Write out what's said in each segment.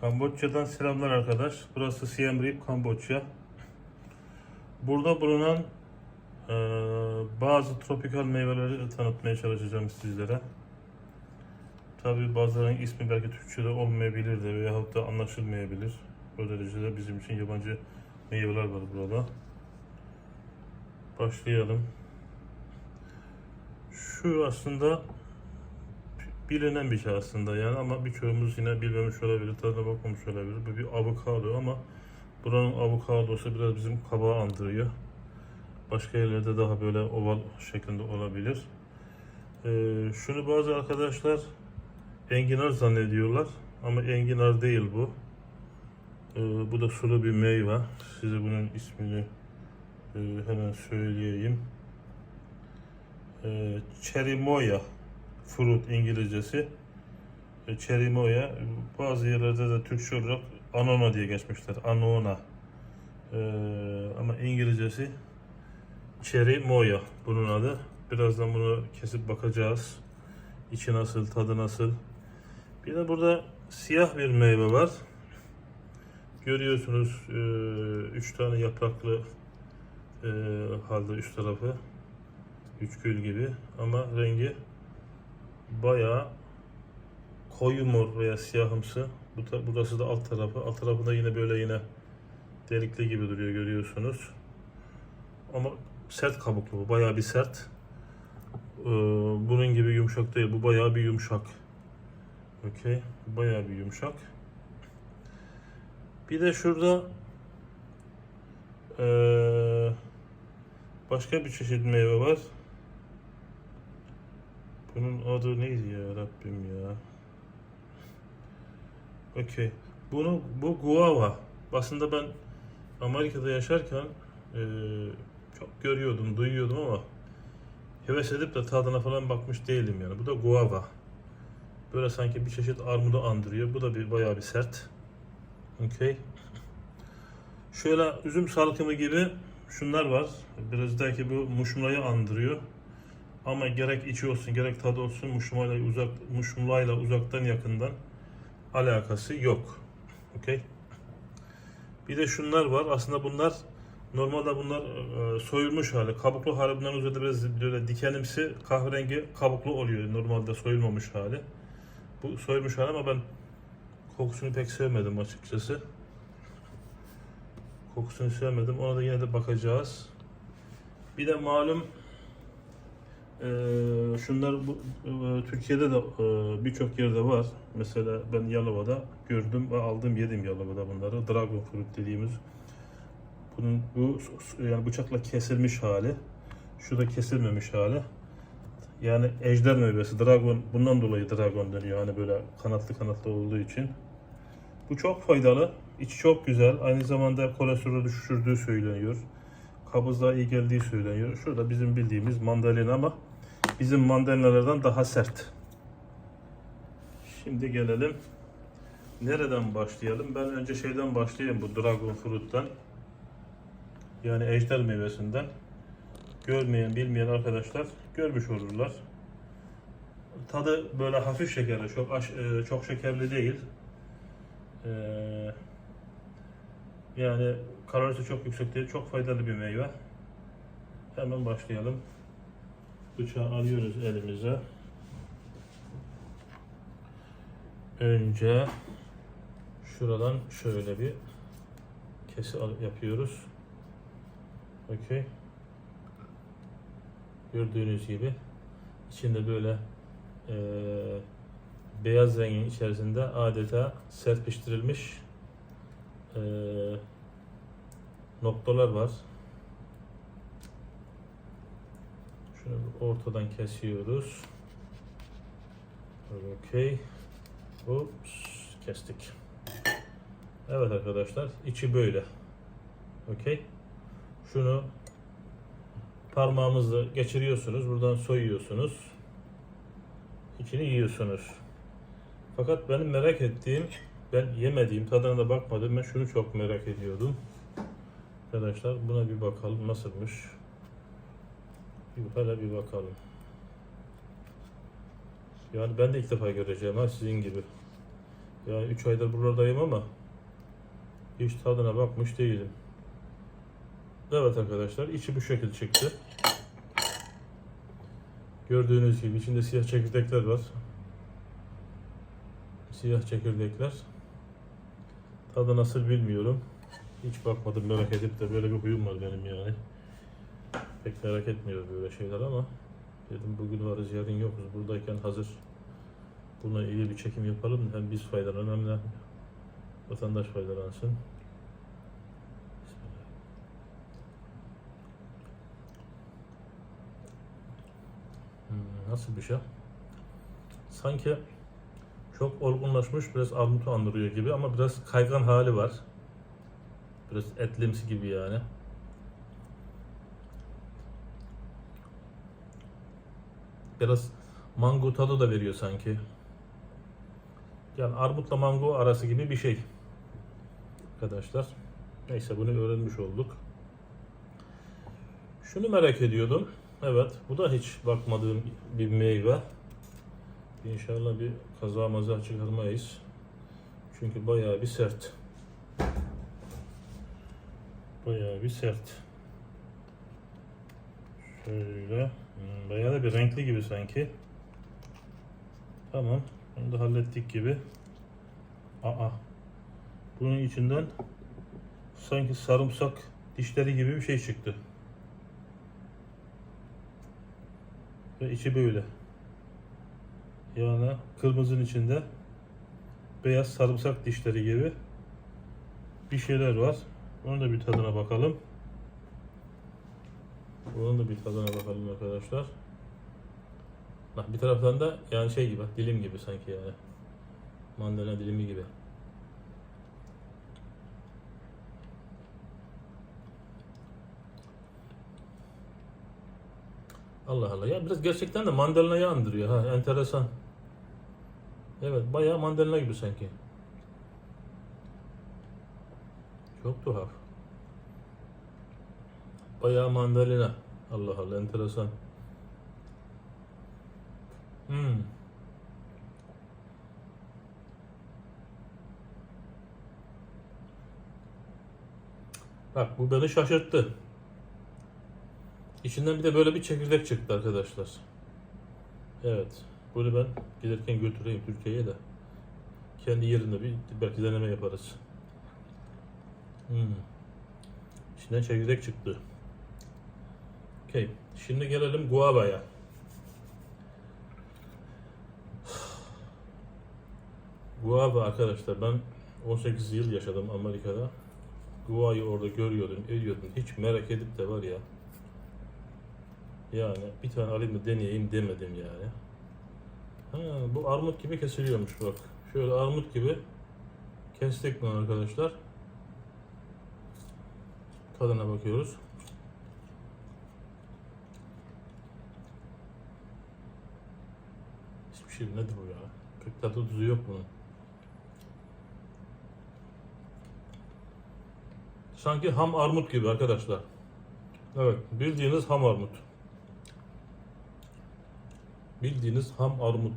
Kamboçya'dan selamlar arkadaş. Burası Siem Reap, Kamboçya. Burada bulunan eee, bazı tropikal meyveleri tanıtmaya çalışacağım sizlere. Tabi bazılarının ismi belki Türkçe'de olmayabilir de veyahut da anlaşılmayabilir. O derecede bizim için yabancı meyveler var burada. Başlayalım. Şu aslında bilinen bir şey aslında yani ama birçoğumuz yine bilmemiş olabilir, tadına bakmamış olabilir. Bu bir avokado ama buranın avokadosu biraz bizim kabağı andırıyor. Başka yerlerde daha böyle oval şeklinde olabilir. Ee, şunu bazı arkadaşlar enginar zannediyorlar ama enginar değil bu. Ee, bu da sulu bir meyve. Size bunun ismini e, hemen söyleyeyim. Ee, Cherimoya fruit İngilizcesi. E, Cherimoya bazı yerlerde de Türkçe olarak anona diye geçmişler. Anona. Ee, ama İngilizcesi Cherimoya bunun adı. Birazdan bunu kesip bakacağız. İçi nasıl, tadı nasıl. Bir de burada siyah bir meyve var. Görüyorsunuz e, üç tane yapraklı e, halde üst tarafı. Üç gül gibi ama rengi bayağı koyu mor veya siyahımsı. Bu burası da alt tarafı. Alt tarafında yine böyle yine delikli gibi duruyor görüyorsunuz. Ama sert kabuklu bu. Bayağı bir sert. Ee, bunun gibi yumuşak değil. Bu bayağı bir yumuşak. Okey. Bayağı bir yumuşak. Bir de şurada ee, başka bir çeşit meyve var. Bunun adı neydi ya Rabbim ya? Okey. Bunu bu guava. Aslında ben Amerika'da yaşarken eee, çok görüyordum, duyuyordum ama heves edip de tadına falan bakmış değilim yani. Bu da guava. Böyle sanki bir çeşit armudu andırıyor. Bu da bir bayağı bir sert. Okey. Şöyle üzüm salkımı gibi şunlar var. Biraz belki bu muşmulayı andırıyor. Ama gerek içi olsun gerek tadı olsun muşmulayla uzak muşmulayla uzaktan yakından alakası yok. Okey. Bir de şunlar var. Aslında bunlar normalde bunlar e, soyulmuş hali. Kabuklu hali bunların üzerinde biraz böyle dikenimsi kahverengi kabuklu oluyor. Normalde soyulmamış hali. Bu soyulmuş hali ama ben kokusunu pek sevmedim açıkçası. Kokusunu sevmedim. Ona da yine de bakacağız. Bir de malum eee, şunlar bu, eee, Türkiye'de de eee, birçok yerde var. Mesela ben Yalova'da gördüm ve aldım yedim Yalova'da bunları. Dragon fruit dediğimiz. Bunun bu yani bıçakla kesilmiş hali. Şu da kesilmemiş hali. Yani ejder meyvesi dragon bundan dolayı dragon deniyor. Hani böyle kanatlı kanatlı olduğu için. Bu çok faydalı. İçi çok güzel. Aynı zamanda kolesterolü düşürdüğü söyleniyor. Kabızlığa iyi geldiği söyleniyor. Şurada bizim bildiğimiz mandalina ama bizim mandalinalardan daha sert. Şimdi gelelim. Nereden başlayalım? Ben önce şeyden başlayayım bu dragon fruit'tan. Yani ejder meyvesinden. Görmeyen, bilmeyen arkadaşlar görmüş olurlar. Tadı böyle hafif şekerli, çok e, çok şekerli değil. Ee, yani kalorisi çok yüksek değil, çok faydalı bir meyve. Hemen başlayalım. Bıçağı alıyoruz elimize. Önce şuradan şöyle bir kesi yapıyoruz. Okey. Gördüğünüz gibi içinde böyle eee beyaz rengin içerisinde adeta serpiştirilmiş eee, noktalar var. Şunu ortadan kesiyoruz. Okey. Ups, kestik. Evet arkadaşlar, içi böyle. Okey. Şunu parmağımızla geçiriyorsunuz. Buradan soyuyorsunuz. İçini yiyorsunuz. Fakat benim merak ettiğim, ben yemediğim, tadına da bakmadım. Ben şunu çok merak ediyordum. Arkadaşlar buna bir bakalım nasılmış. Hele bir bakalım. Yani ben de ilk defa göreceğim ha sizin gibi. Yani 3 aydır buralardayım ama hiç tadına bakmış değilim. Evet arkadaşlar içi bu şekil çıktı. Gördüğünüz gibi içinde siyah çekirdekler var. Siyah çekirdekler. Tadı nasıl bilmiyorum. Hiç bakmadım merak edip de böyle bir huyum var benim yani. Pek merak etmiyorum böyle şeyler ama dedim bugün varız yarın yokuz. Buradayken hazır buna iyi bir çekim yapalım hem biz faydalanalım hem vatandaş faydalansın. Hmm, nasıl bir şey? Sanki çok olgunlaşmış biraz armutu andırıyor gibi ama biraz kaygan hali var. Biraz etlimsi gibi yani. Biraz mango tadı da veriyor sanki. Yani armutla mango arası gibi bir şey. Arkadaşlar. Neyse bunu öğrenmiş olduk. Şunu merak ediyordum. Evet, bu da hiç bakmadığım bir meyve. İnşallah bir kaza maza çıkarmayız. Çünkü bayağı bir sert. Bayağı bir sert. Şöyle. Hmm, Bayağı da bir renkli gibi sanki. Tamam. Bunu da hallettik gibi. Aa. Bunun içinden sanki sarımsak dişleri gibi bir şey çıktı. Ve içi böyle. Yani kırmızının içinde beyaz sarımsak dişleri gibi bir şeyler var. Onun da bir tadına bakalım. Bunun da bir tadına bakalım arkadaşlar. Bak bir taraftan da yani şey gibi dilim gibi sanki yani. Mandalina dilimi gibi. Allah Allah ya biraz gerçekten de mandalinayı andırıyor ha enteresan. Evet bayağı mandalina gibi sanki. Çok tuhaf. Bayağı mandalina. Allah Allah enteresan. Hmm. Bak bu beni şaşırttı. İçinden bir de böyle bir çekirdek çıktı arkadaşlar. Evet. Bunu ben gelirken götüreyim Türkiye'ye de. Kendi yerinde bir belki deneme yaparız. Hmm. İçinden çekirdek çıktı. Okey. Şimdi gelelim guava'ya. Guava arkadaşlar ben 18 yıl yaşadım Amerika'da. Guava'yı orada görüyordum, ediyordum. Hiç merak edip de var ya. Yani bir tane alayım da deneyeyim demedim yani. Ha, bu armut gibi kesiliyormuş bak. Şöyle armut gibi kestik bunu arkadaşlar. Tadına bakıyoruz. Şey nedir bu ya? Pek tadı tuzu yok bunun. Sanki ham armut gibi arkadaşlar. Evet, bildiğiniz ham armut. Bildiğiniz ham armut.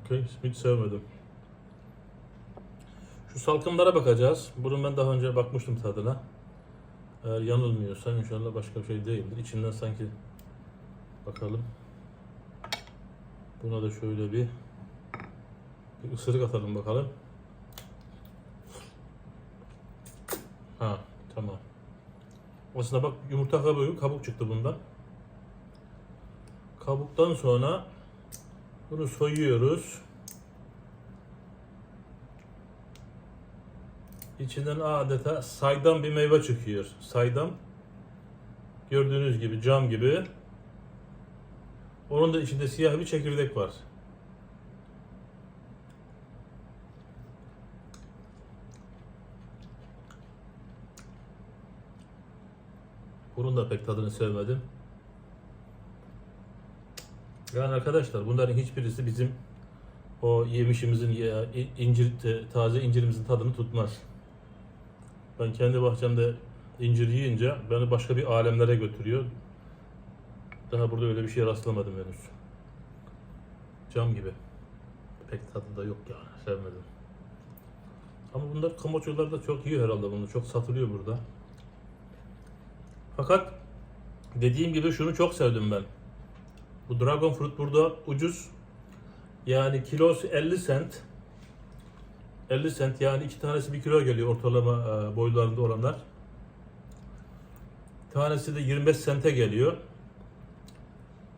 Okey, hiç sevmedim. Şu salkımlara bakacağız. Bunun ben daha önce bakmıştım tadına. Eğer yanılmıyorsam inşallah başka bir şey değildir. İçinden sanki bakalım. Buna da şöyle bir bir ısırık atalım bakalım. Ha, tamam. Aslında bak yumurta kabuğu, kabuk çıktı bundan. Kabuktan sonra bunu soyuyoruz. İçinden adeta saydam bir meyve çıkıyor. Saydam. Gördüğünüz gibi cam gibi. Onun da içinde siyah bir çekirdek var. Bunun da pek tadını sevmedim. Yani arkadaşlar bunların hiçbirisi bizim o yemişimizin ya incir taze incirimizin tadını tutmaz. Ben kendi bahçemde incir yiyince beni başka bir alemlere götürüyor. Daha burada öyle bir şeye rastlamadım henüz. Cam gibi. pek tadı da yok yani. Sevmedim. Ama bunlar kamoçolar da çok iyi herhalde bunu. Çok satılıyor burada. Fakat dediğim gibi şunu çok sevdim ben. Bu dragon fruit burada ucuz. Yani kilosu 50 cent. 50 cent yani iki tanesi bir kilo geliyor ortalama e, boylarında olanlar. Tanesi de 25 sente geliyor.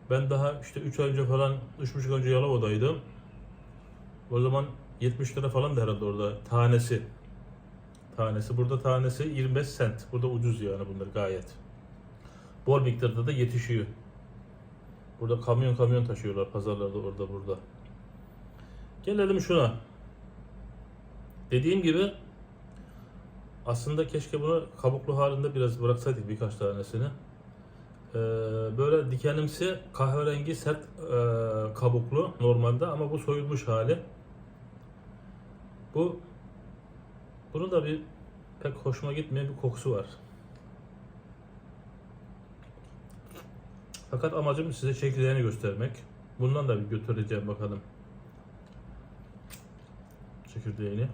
Ben daha işte 3 ay önce falan, 3,5 önce Yalova'daydım. O zaman 70 lira falan da herhalde orada tanesi. Tanesi. Burada tanesi 25 cent. Burada ucuz yani bunlar gayet. Bol miktarda da yetişiyor. Burada kamyon kamyon taşıyorlar pazarlarda orada burada. Gelelim şuna. Dediğim gibi aslında keşke bunu kabuklu halinde biraz bıraksaydık birkaç tanesini. Ee, böyle dikenimsi kahverengi sert e, kabuklu normalde ama bu soyulmuş hali. Bu bunun da bir pek hoşuma gitmeyen bir kokusu var. Fakat amacım size çekirdeğini göstermek. Bundan da bir götüreceğim bakalım. Çekirdeğini.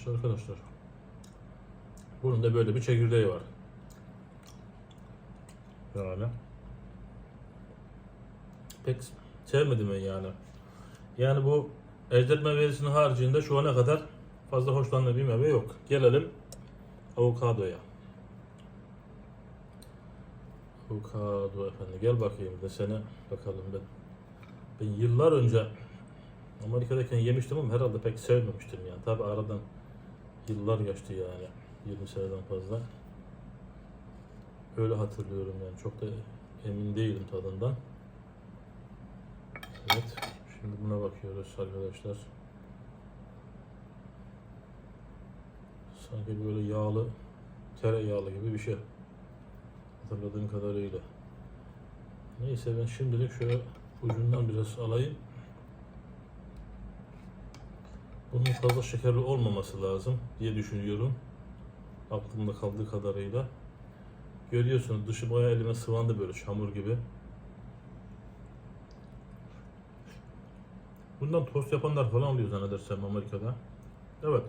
İşte arkadaşlar. Bunun da böyle bir çekirdeği var. Yani. Pek sevmedim ben yani. Yani bu ejder meyvesinin haricinde şu ana kadar fazla hoşlandığım bir meyve yok. Gelelim avokadoya. Avokado efendim gel bakayım da sene bakalım ben. Ben yıllar önce Amerika'dayken yemiştim ama herhalde pek sevmemiştim yani. Tabi aradan yıllar geçti yani. 20 seneden fazla. Öyle hatırlıyorum yani. Çok da emin değilim tadından. Evet. Şimdi buna bakıyoruz arkadaşlar. Sanki böyle yağlı, tereyağlı gibi bir şey. Hatırladığım kadarıyla. Neyse ben şimdilik şöyle ucundan biraz alayım. Bunun fazla şekerli olmaması lazım diye düşünüyorum. Aklımda kaldığı kadarıyla. Görüyorsunuz dışı bayağı elime sıvandı böyle çamur gibi. Bundan tost yapanlar falan oluyor zannedersem Amerika'da. Evet.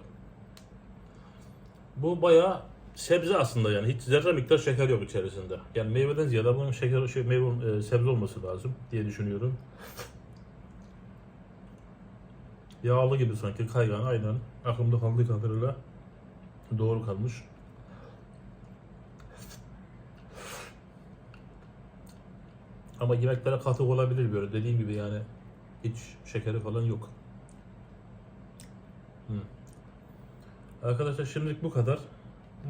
Bu bayağı sebze aslında yani hiç zerre miktar şeker yok içerisinde. Yani meyveden ziyade bunun şeker şey meyve e, sebze olması lazım diye düşünüyorum. Yağlı gibi sanki kaygan aynen. Aklımda kaldığı kadarıyla doğru kalmış. Ama yemeklere katık olabilir böyle dediğim gibi yani hiç şekeri falan yok. Hı. Arkadaşlar şimdilik bu kadar.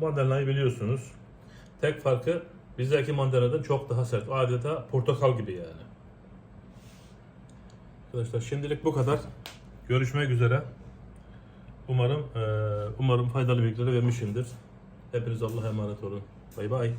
Mandalinayı biliyorsunuz. Tek farkı bizdeki mandalinadan çok daha sert. Adeta portakal gibi yani. Arkadaşlar şimdilik bu kadar. Görüşmek üzere. Umarım eee, umarım faydalı bilgileri vermişimdir. Hepiniz Allah'a emanet olun. Bay bay.